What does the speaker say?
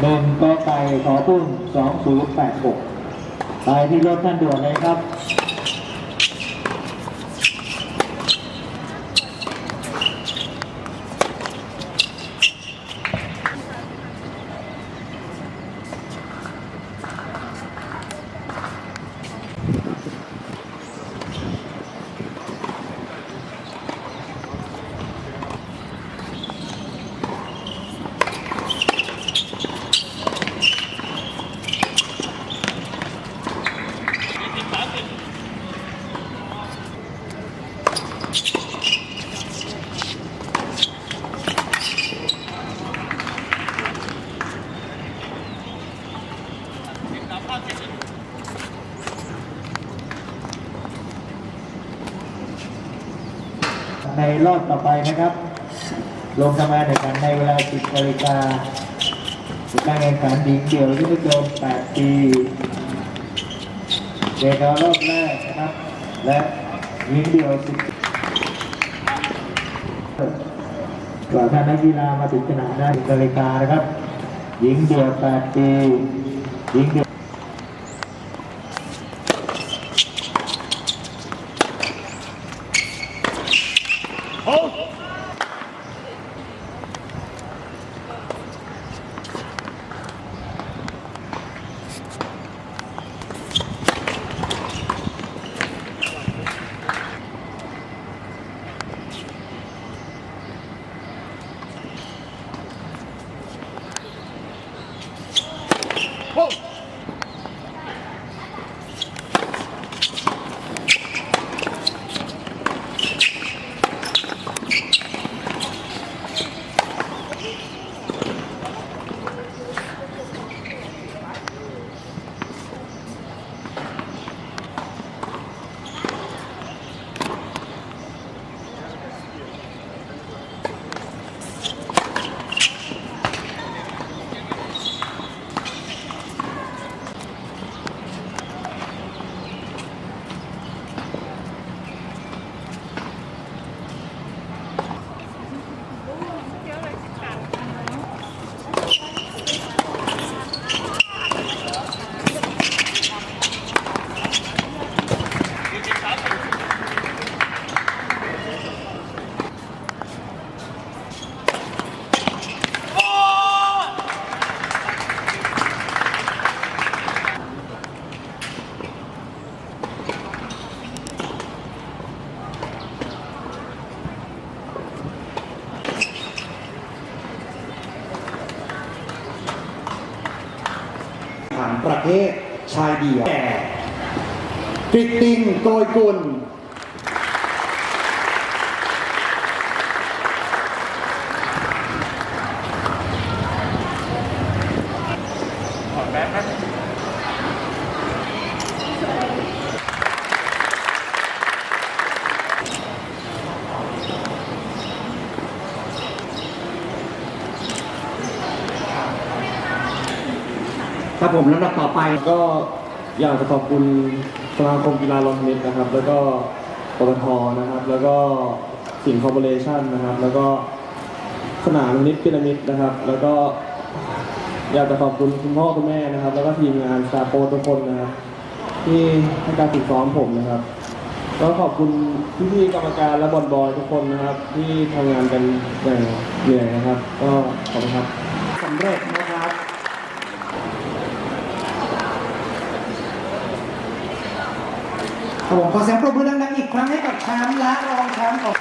หนึ่งกอไปขอพุ่งสองศูนย์แปดหกไปที่รถท่านด่วนเลยครับ ในรอบต่อไปนะครับ ลงทำงานในการในเวลา 10นาฬิกาการแข่งขันหญิงเดี่ยวยุทธโยม8ปีเด็กรอบแรกนะครับ และหญิงเดี่ยว10ก่อนท่านนักกีฬามาถึงสนามได้10นาฬิกานะครับ หญิงเดี่ยว8ปีหญิงเดี่ยว Whoa! ประเภทชายเดี่ยวแก่กริตติงโกยกุล ครับผมลำดับต่อไปก็อยากจะขอบคุณสมาคมกีฬาลอนเทนนิสนะครับ แล้วก็ปตทนะครับ แล้วก็สิงคอร์ปอเรชั่นนะครับ แล้วก็สนามนิดพีระมิดนะครับ แล้วก็อยากจะขอบคุณคุณพ่อคุณแม่นะครับ แล้วก็ทีมงานสตาร์โปทุกคนนะครับ ที่ให้การฝึกซ้อมผมนะครับก็ขอบคุณพี่ๆกรรมการและบอลบอยทุกคนนะครับ ที่ทำงานกันอย่างเหนื่อยนะครับ ก็ขอบคุณครับสำเร็จนะครับ ครับ ผมขอเสียงปรบมือดังๆอีกครั้งให้กับแชมป์และรองแชมป์ของ